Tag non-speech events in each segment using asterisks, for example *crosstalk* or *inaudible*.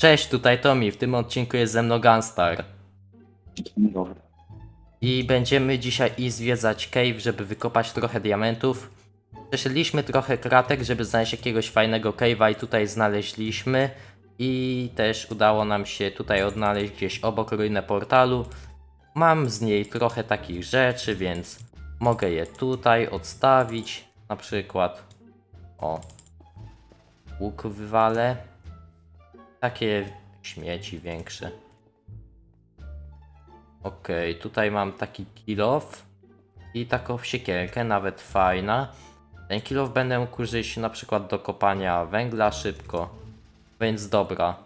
Cześć, tutaj Tommy. W tym odcinku jest ze mną Gunstar. I będziemy dzisiaj zwiedzać cave, żeby wykopać trochę diamentów. Przeszedliśmy trochę kratek, żeby znaleźć jakiegoś fajnego cave'a i tutaj znaleźliśmy. I też udało nam się tutaj odnaleźć gdzieś obok ruinę portalu. Mam z niej trochę takich rzeczy, więc mogę je tutaj odstawić. Na przykład, o, łuk wywalę. Takie śmieci większe. Okej, tutaj mam taki kilof i taką siekierkę, nawet fajna. Ten kilof będę mógł użyć na przykład do kopania węgla szybko. Więc dobra.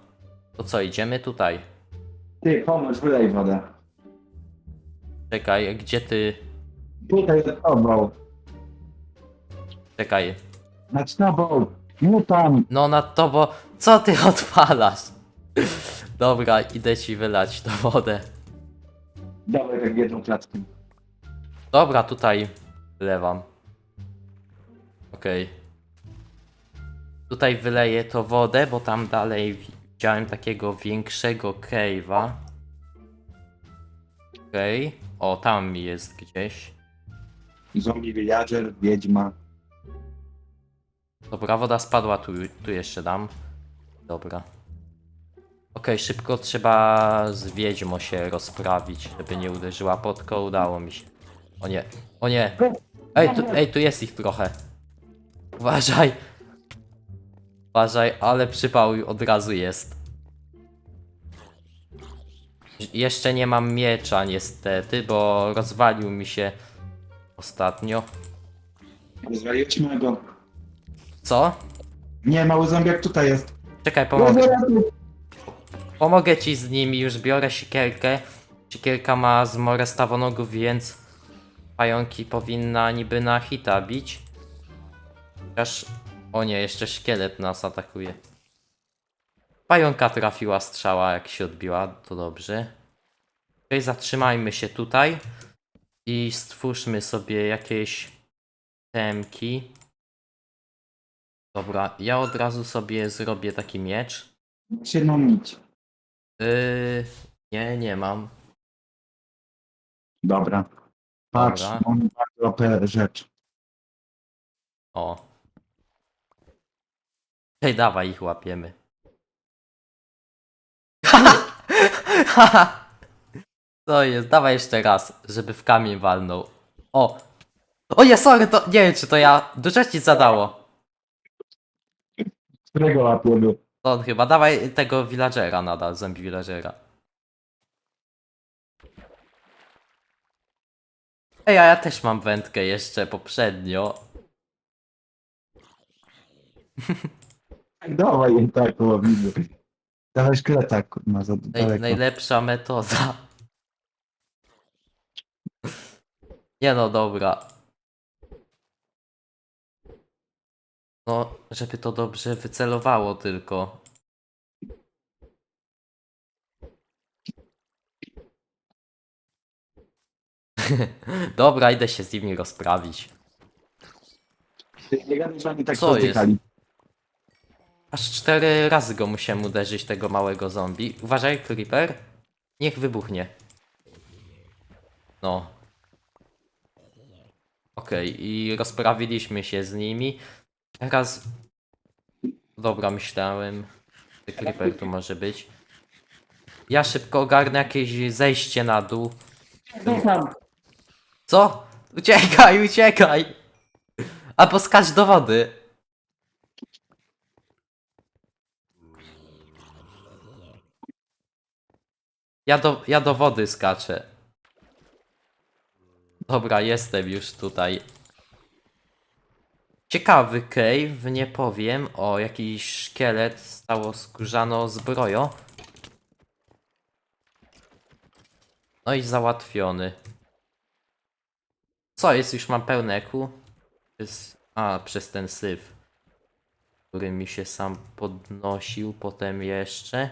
To co, idziemy tutaj? Ty, pomóż, wylej wodę. Czekaj, gdzie ty... Tutaj za tobą. Czekaj. Nad tobą. No tam. No nad to, bo co ty *laughs* odpalasz? Dobra, idę ci wylać tę wodę. Dawaj tak jedną klatkę. Dobra, tutaj wlewam. Okej. Tutaj wyleję to wodę, bo tam dalej widziałem takiego większego cave'a. Okej. O, tam jest gdzieś. Zombie villager, wiedźma. Dobra, woda spadła, tu, tu jeszcze dam. Dobra. Okej, szybko trzeba z wiedźmo się rozprawić, żeby nie uderzyła podko, udało mi się. O nie, o nie. Ej, tu, ej, tu jest ich trochę. Uważaj. Uważaj, ale przypał od razu jest. Jeszcze nie mam miecza niestety, bo rozwalił mi się ostatnio. Rozwaliłeś mojego. Co? Nie, mały zombiak tutaj jest. Czekaj, pomogę. Pomogę ci z nimi, już biorę siekierkę. Siekierka ma zmorę stawonogów, więc pająki powinna niby na hita bić. Chociaż... O nie, jeszcze szkielet nas atakuje. Pająka trafiła strzała, jak się odbiła, to dobrze. Okej, zatrzymajmy się tutaj i stwórzmy sobie jakieś temki. Dobra, ja od razu sobie zrobię taki miecz. Się nić. Yy, nie, nie mam. Dobra. Patrz, Dobra. on bardzo OP rzecz. O. Hej, dawaj ich łapiemy. *laughs* Co jest? Dawaj jeszcze raz, żeby w kamień walnął. O! O nie, sorry, to nie wiem czy to ja. Dużo ci zadało. Którego łapiemy? To on chyba. Dawaj tego villagera nadal, zombie villagera. Ej, a ja też mam wędkę jeszcze poprzednio. *laughs* Dawaj, tak, łowimy. Szkieleta, kurwa, za Naj, daleko. najlepsza metoda. Nie no, dobra. No, żeby to dobrze wycelowało tylko. *laughs* Dobra, idę się z nimi rozprawić. Nie gadaj, że oni tak Co jest? Aż cztery razy go musiałem uderzyć, tego małego zombie. Uważaj, Creeper. Niech wybuchnie. No. Okej, i rozprawiliśmy się z nimi. Teraz... Dobra, myślałem. że Creeper tu może być. Ja szybko ogarnę jakieś zejście na dół. Co? Uciekaj, uciekaj! Albo skacz do wody. Ja do, ja do wody skaczę. Dobra, jestem już tutaj. Ciekawy cave, nie powiem. O, jakiś szkielet stało skórzaną zbroją. No i załatwiony. Co jest? Już mam pełne ku? Przez, a, przez ten syf. Który mi się sam podnosił potem jeszcze.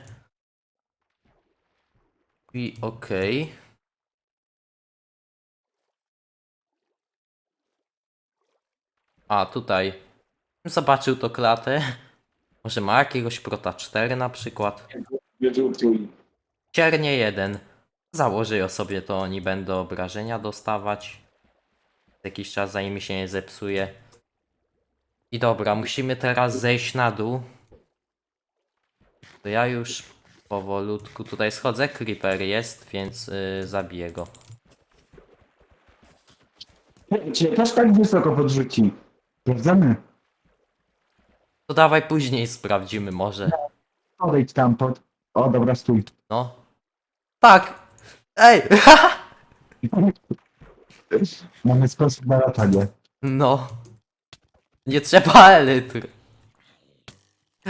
I OK. A, tutaj. Zobaczył to klatę. *laughs* Może ma jakiegoś Prota 4 na przykład. Wyrzutuj. Ciernie 1. Założy o sobie, to oni będą obrażenia dostawać. Jakiś czas zanim się nie zepsuje. I dobra, musimy teraz zejść na dół. To ja już powolutku tutaj schodzę. Creeper jest, więc yy, zabiję go. Cię też tak wysoko podrzuci. Sprawdzamy. To dawaj później sprawdzimy może. Podejdź tam pod... O, dobra, stój. No. Tak! Ej! *laughs* Mamy sposób na latanie. No. Nie trzeba elitr.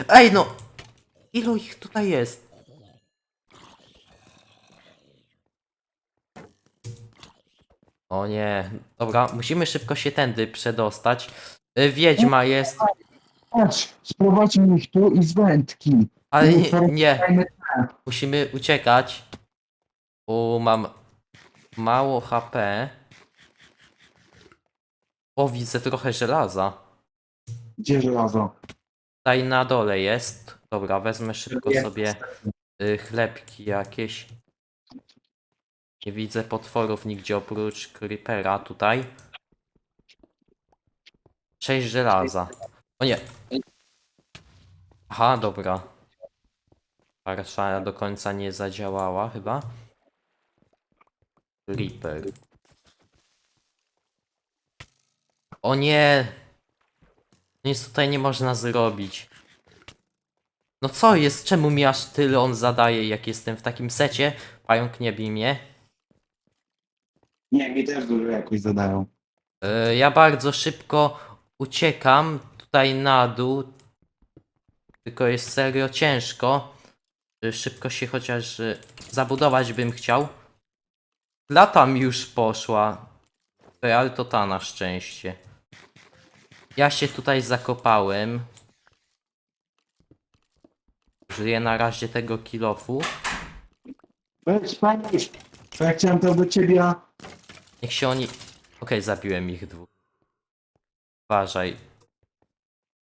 Ej no! Ilu ich tutaj jest? O nie. Dobra, musimy szybko się tędy przedostać. Y, Wiedźma jest, Chodź, sprowadźmy ich tu i z wędki. ale Nie, nie, Musimy uciekać. Bo mam mało HP. O, widzę trochę żelaza. Gdzie żelazo? Tutaj na dole jest. Dobra, wezmę szybko sobie y, chlebki jakieś. Nie widzę potworów nigdzie oprócz creepera tutaj. Sześć żelaza. O nie. Aha, dobra. Parsza do końca nie zadziałała chyba. Creeper. O nie! Nic tutaj nie można zrobić. No co jest? Czemu mi aż tyle on zadaje, jak jestem w takim secie? Pająk nie bij mnie. Nie, mi też dużo jakoś zadają. E, Ja bardzo szybko uciekam tutaj na dół. Tylko jest serio ciężko. E, Szybko się chociaż e, zabudować bym chciał. Lata mi już poszła. Ale to ta na szczęście. Ja się tutaj zakopałem. Żyję na razie tego kilofu. Weź, pomóż. To ja chciałem to do ciebie, a... Niech się oni... Okej, zabiłem ich dwóch. Uważaj.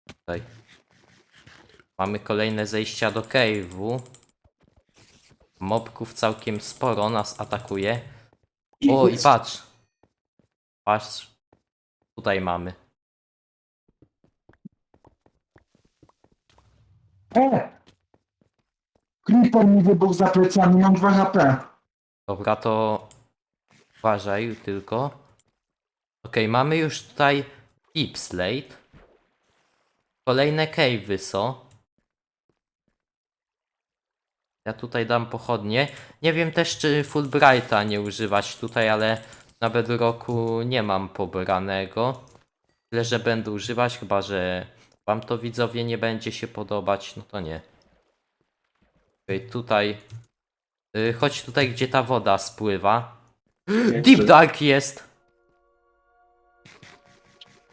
Tutaj. Mamy kolejne zejścia do cave'u. Mobków całkiem sporo nas atakuje. O, i patrz. Patrz. Tutaj mamy. E! Creeper mi wybuchł za plecami, mam 2 HP. Dobra, to uważaj tylko. Okej, mamy już tutaj Deep Slate. Kolejne cave'y są. Ja tutaj dam pochodnie. Nie wiem też, czy Fulbrighta nie używać tutaj, ale na Bedrocku nie mam pobranego. Tyle, że będę używać, chyba że wam to widzowie nie będzie się podobać, no to nie. Okej, tutaj Y, Chodź tutaj, gdzie ta woda spływa. Deep Dark jest!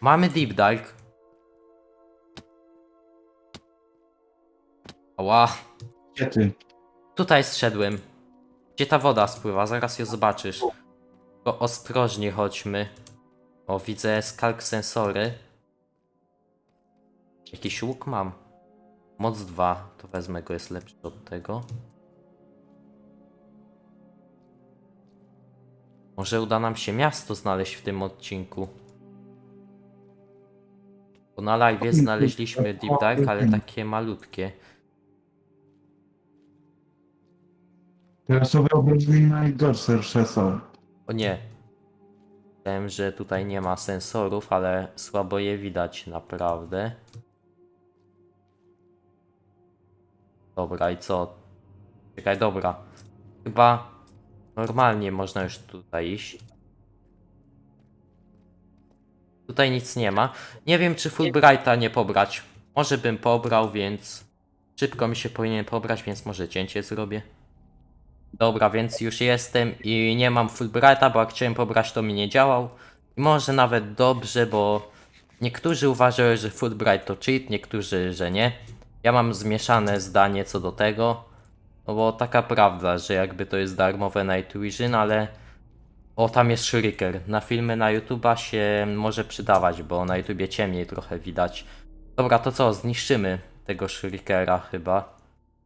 Mamy Deep Dark. Ała. Gdzie ty? Tutaj zszedłem. Gdzie ta woda spływa, zaraz ją zobaczysz. Tylko ostrożnie chodźmy. O, widzę skalk sensory. Jakiś łuk mam. Moc 2, to wezmę go, jest lepszy od tego. Może uda nam się miasto znaleźć w tym odcinku. Bo na live znaleźliśmy Deep Dark, ale takie malutkie. Teraz sobie obrazili najgorsze są. O nie. Wiem, że tutaj nie ma sensorów, ale słabo je widać naprawdę. Dobra, i co? Czekaj, dobra. Chyba normalnie można już tutaj iść. Tutaj nic nie ma. Nie wiem, czy Fulbrighta nie pobrać. Może bym pobrał, więc szybko mi się powinien pobrać, więc może cięcie zrobię. Dobra, więc już jestem i nie mam Fulbrighta, bo jak chciałem pobrać, to mi nie działał. Może nawet dobrze, bo niektórzy uważają, że Fulbright to cheat, niektórzy, że nie. Ja mam zmieszane zdanie co do tego. No bo taka prawda, że jakby to jest darmowe Night Vision, ale O, tam jest shuriker. Na filmy na YouTube'a się może przydawać, bo na YouTubie ciemniej trochę widać. Dobra, to co? Zniszczymy tego shurikera chyba.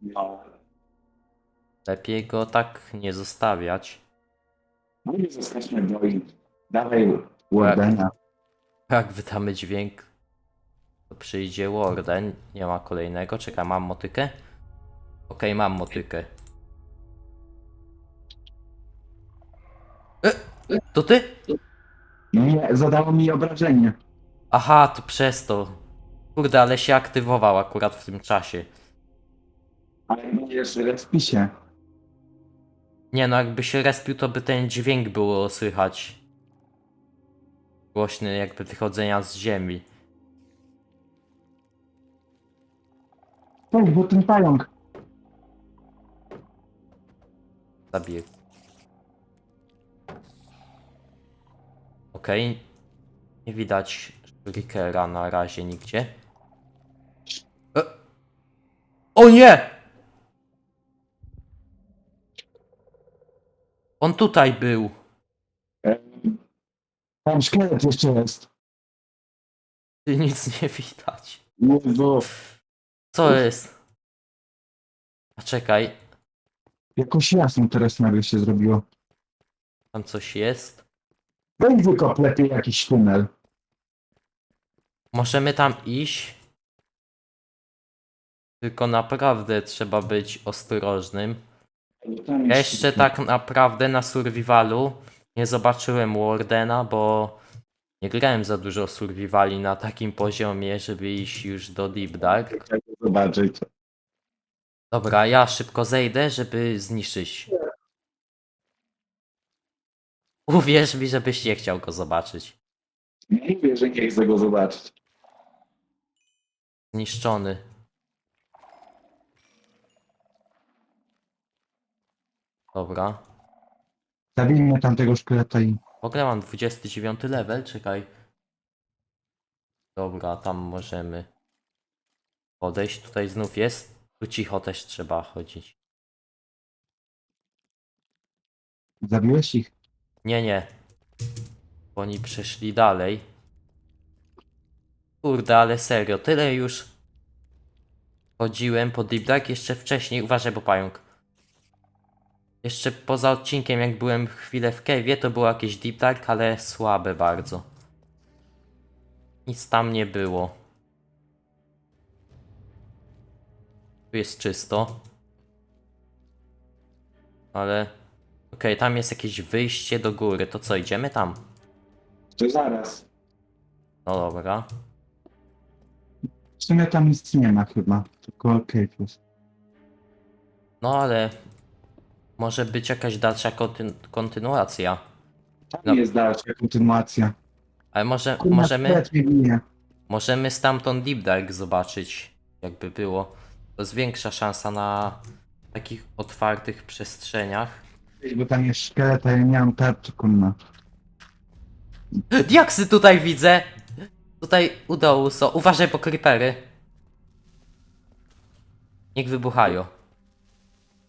No. Lepiej go tak nie zostawiać. No i zostaćmy do i dawaj Wardena. Jak wydamy dźwięk, to przyjdzie Warden. Nie ma kolejnego. Czekaj, mam motykę? Okej, mam motykę. E, to ty? Nie, zadało mi obrażenie. Aha, to przez to. Kurde, ale się aktywował akurat w tym czasie. Ale będziesz w spisie. Nie no, jakby się respił, to by ten dźwięk było słychać. Głośny jakby wychodzenia z ziemi. Tak, bo ten pająk. Zabiję. Okej. Nie widać Rickera na razie nigdzie. E. O nie! On tutaj był. Tam szkielet jeszcze jest. Ty nic nie widać. Jezu. Co jest? A czekaj, Jakoś jasno teraz nagle się zrobiło. tam coś jest. Wykop lepiej jakiś tunel. Możemy tam iść. Tylko naprawdę trzeba być ostrożnym. Ja jeszcze tak naprawdę na survivalu nie zobaczyłem Wardena, bo nie grałem za dużo survivali na takim poziomie, żeby iść już do Deep Dark. Zobaczyć. Dobra, ja szybko zejdę, żeby zniszczyć. Uwierz mi, żebyś nie chciał go zobaczyć. Nie mówię, że nie chcę go zobaczyć. Zniszczony. Dobra. Zabijmy tamtego szkieleta i... W ogóle mam 29 level, czekaj. Dobra, tam możemy podejść. Tutaj znów jest. Tu cicho też trzeba chodzić. Zabiłeś ich? Nie, nie. Bo oni przeszli dalej. Kurde, ale serio, tyle już chodziłem po Deep Dark jeszcze wcześniej. Uważaj, bo pająk. Jeszcze poza odcinkiem, jak byłem chwilę w cave'ie, to było jakieś Deep Dark, ale słabe bardzo. Nic tam nie było. Tu jest czysto. Ale... Okej, tam jest jakieś wyjście do góry. To co, idziemy tam? To zaraz. No dobra. W sumie tam nic nie ma chyba. Tylko cave jest. No ale... Może być jakaś dalsza kontyn- kontynuacja. Tam No. jest dalsza kontynuacja. Ale może, Kurna, możemy, możemy stamtąd Deep Dark zobaczyć, jakby było. To jest większa szansa na takich otwartych przestrzeniach. Bo tam jest szkielet, a ja nie mam tarczy, kurna. *laughs* Diaksy tutaj widzę! Tutaj u dołu są. Uważaj po creepery. Niech wybuchają.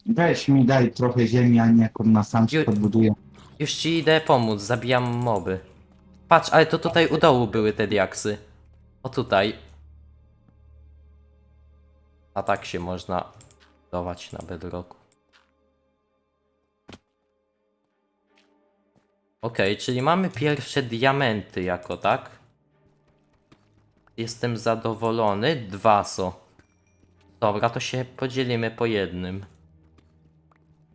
Weź mi daj trochę ziemi, a nie kurna sam się Ju- podbuduję. Już ci idę pomóc, zabijam moby. Patrz, ale to tutaj u dołu były te diaksy. O tutaj. A tak się można budować na bedrocku. Okej, czyli mamy pierwsze diamenty jako, tak? Jestem zadowolony. Dwa są. Dobra, to się podzielimy po jednym.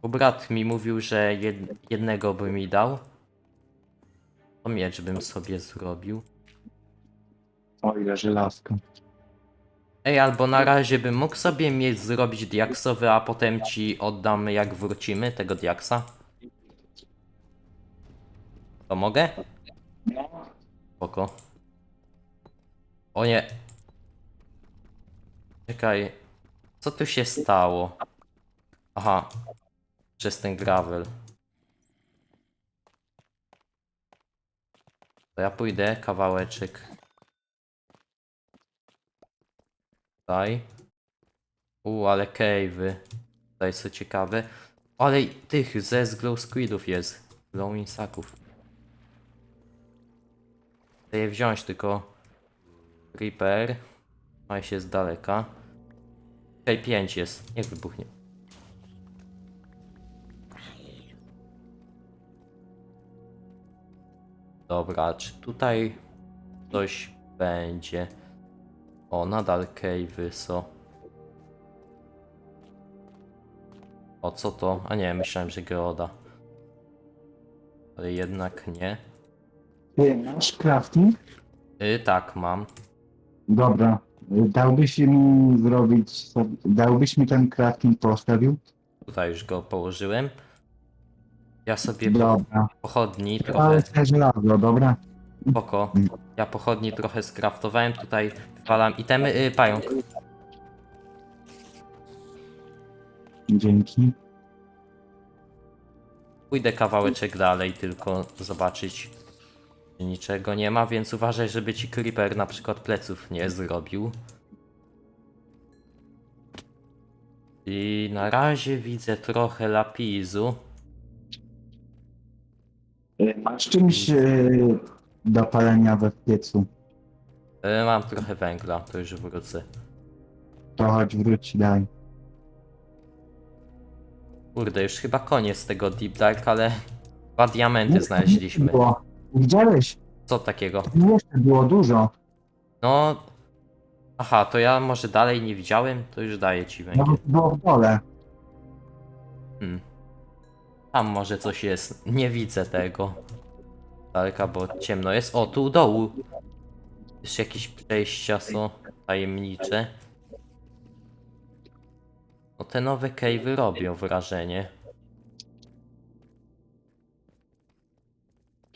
Bo brat mi mówił, że jed jednego by mi dał. To miecz bym sobie zrobił. O ile żelazko. Ej, albo na razie bym mógł sobie mieć zrobić diaksowy, a potem ci oddam jak wrócimy tego diaksa. To mogę? Spoko. O nie. Czekaj. Co tu się stało? Aha. Przez ten gravel. To ja pójdę kawałeczek. Tutaj. U, ale cave'y. Tutaj co ciekawe. Ale tych ze z glow squidów jest. Glowing saków. Chcę je wziąć, tylko Creeper. Ma się z daleka. Tutaj 5 jest. Niech wybuchnie. Dobra, czy tutaj coś będzie? O, nadal cave'y są. O, co to? A nie, myślałem, że geoda. Ale jednak nie. Ty masz crafting? Y, tak, mam. Dobra. Dałbyś mi zrobić dałbyś mi ten crafting postawił? Tutaj już go położyłem. Ja sobie Dobra. pochodni trochę Ale żelazo, dobra? spoko. Ja pochodni trochę skraftowałem. Tutaj wpalam itemy. Y, pająk. Dzięki. Pójdę kawałeczek dalej, tylko zobaczyć, czy niczego nie ma, więc uważaj, żeby ci creeper na przykład pleców nie zrobił. I na razie widzę trochę lapisu. Y, Masz czymś y, do palenia we piecu? E, Mam trochę węgla, to już wrócę. To chodź wróć daj. Kurde, już chyba koniec tego Deep Dark, ale dwa diamenty znaleźliśmy. Było. Widziałeś? Co takiego? Jeszcze było dużo. No. Aha, to ja może dalej nie widziałem, to już daję ci węgiel. Nawet było w dole. Hmm. Tam może coś jest. Nie widzę tego. Daleka, bo ciemno jest. O, tu u dołu. Jeszcze jakieś przejścia są tajemnicze. No te nowe cave'y robią wrażenie.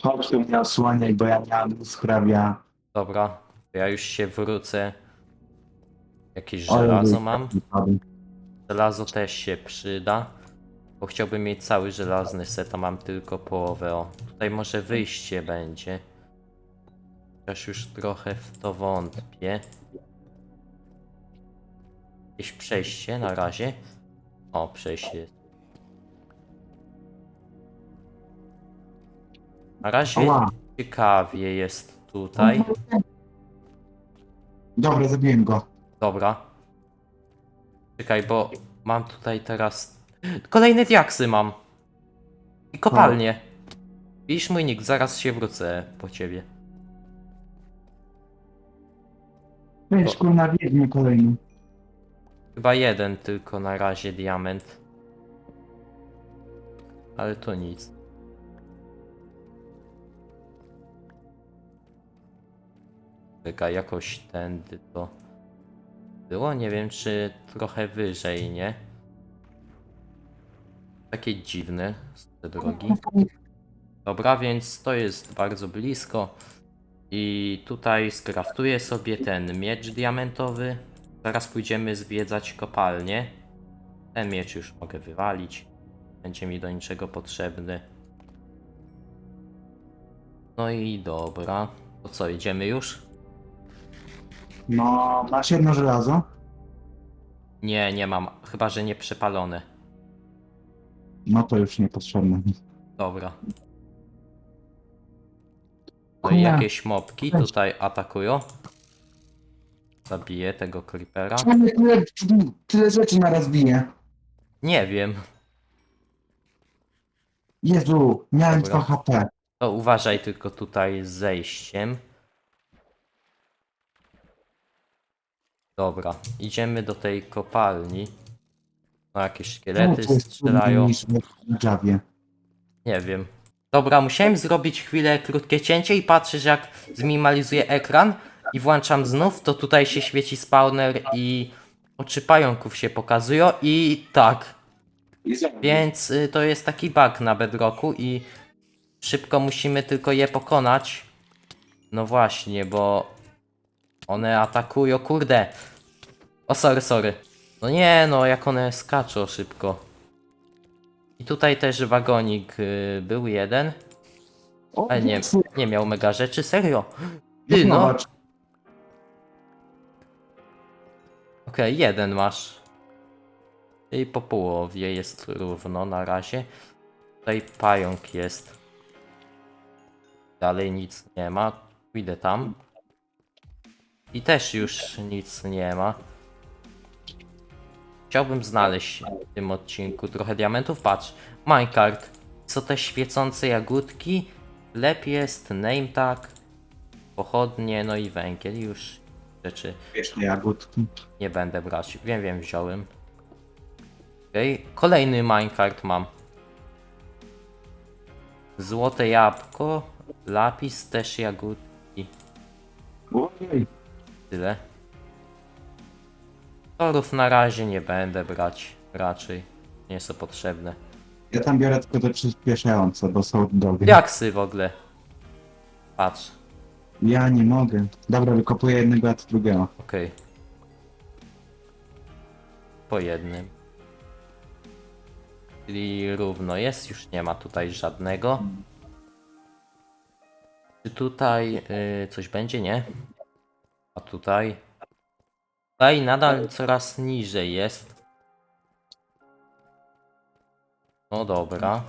Chodź tu mnie osłaniaj, bo ja miałem z hrabia. Dobra, to ja już się wrócę. Jakieś żelazo mam. Żelazo też się przyda. Bo chciałbym mieć cały żelazny set, a mam tylko połowę. O, tutaj może wyjście będzie. Chociaż już trochę w to wątpię. Jakieś przejście na razie. O, przejście jest. Na razie Ała. ciekawie jest tutaj. Dobra, zabiłem go. Dobra. Czekaj, bo mam tutaj teraz. Kolejne diaksy mam. I kopalnie. Widzisz mój nick, zaraz się wrócę po ciebie. Weź kurna wiedźmy kolejny. Chyba jeden tylko na razie diament. Ale to nic. Czekaj, jakoś tędy to było. Nie wiem, czy trochę wyżej, nie? Takie dziwne są te drogi. Dobra, więc to jest bardzo blisko. I tutaj skraftuję sobie ten miecz diamentowy. Zaraz pójdziemy zwiedzać kopalnię. Ten miecz już mogę wywalić. Będzie mi do niczego potrzebny. No i dobra. To co, idziemy już? No, masz jedno żelazo? Nie, nie mam. Chyba, że nie przepalone. No to już niepotrzebne. Dobra. No i Kurwa. jakieś mopki Weź. tutaj atakują. Zabiję tego creepera. Czemu tyle, tyle rzeczy naraz bije? Nie wiem. Jezu, miałem Dobra. 2 HP. To uważaj tylko tutaj z zejściem. Dobra, idziemy do tej kopalni. No jakieś szkielety strzelają. niż Javie? Nie wiem. Dobra, musiałem zrobić chwilę krótkie cięcie i patrzę, że jak zminimalizuję ekran i włączam znów, to tutaj się świeci spawner i oczy pająków się pokazują i tak. Więc y, to jest taki bug na bedrocku i szybko musimy tylko je pokonać. No właśnie, bo one atakują, kurde. O, sorry, sorry. No nie, no jak one skaczą szybko. I tutaj też wagonik y, był jeden, O, ale nie, nie miał mega rzeczy, serio. Ty no, zobacz. okej, jeden masz. I po połowie jest równo na razie. Tutaj pająk jest. Dalej nic nie ma. Idę tam. I też już nic nie ma. Chciałbym znaleźć w tym odcinku trochę diamentów. Patrz, minecart. Co te świecące jagódki? Lep jest, name tag, pochodnie, no i węgiel. Już rzeczy Wiesz, te jagódki. nie będę brać. Wiem, wiem, wziąłem. Okej, kolejny minecart mam. Złote jabłko, lapis, też jagódki. Ojej. Tyle. Torów na razie nie będę brać. Raczej nie są potrzebne. Ja tam biorę tylko te przyspieszające, bo są dobre. Jaksy w ogóle. Patrz. Ja nie mogę. Dobra, wykopuję jednego od drugiego. Okej. Po jednym. Czyli równo jest, już nie ma tutaj żadnego. Czy tutaj y, coś będzie? Nie. A tutaj? Tutaj nadal coraz niżej jest. No dobra.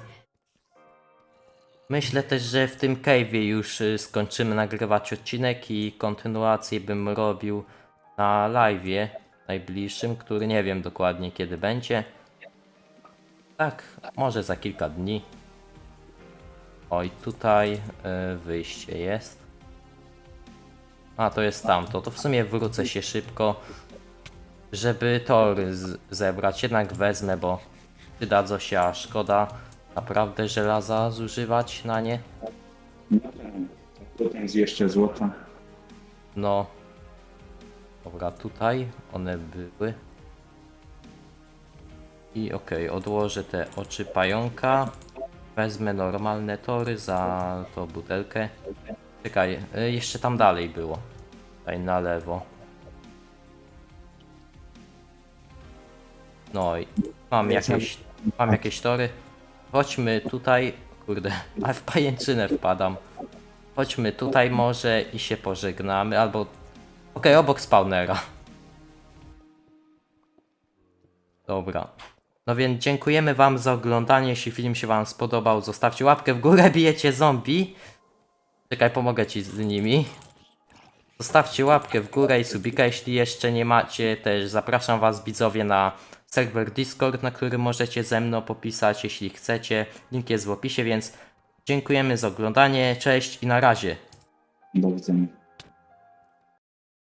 Myślę też, że w tym cave'ie już y, skończymy nagrywać odcinek i kontynuację bym robił na live'ie najbliższym, który nie wiem dokładnie kiedy będzie. Tak, może za kilka dni. Oj, tutaj y, wyjście jest. A, to jest tamto. To w sumie wrócę się szybko, żeby tory zebrać. Jednak wezmę, bo przydadzą się, a szkoda naprawdę żelaza zużywać na nie. Potem jest jeszcze złoto. No. Dobra, tutaj one były. I okej, odłożę te oczy pająka. Wezmę normalne tory za tą butelkę. Czekaj, y, jeszcze tam dalej było. Tutaj na lewo. No i mam jakieś, mam jakieś tory. Chodźmy tutaj. Kurde, *laughs* a w pajęczynę wpadam. Chodźmy tutaj może i się pożegnamy, albo... Okej, obok spawnera. Dobra. No więc dziękujemy wam za oglądanie, jeśli film się wam spodobał, zostawcie łapkę w górę, bijecie zombie. Czekaj, pomogę ci z nimi. Zostawcie łapkę w górę i subika, jeśli jeszcze nie macie. Też zapraszam was widzowie na serwer Discord, na którym możecie ze mną popisać, jeśli chcecie. Link jest w opisie, więc dziękujemy za oglądanie, cześć i na razie. Do widzenia.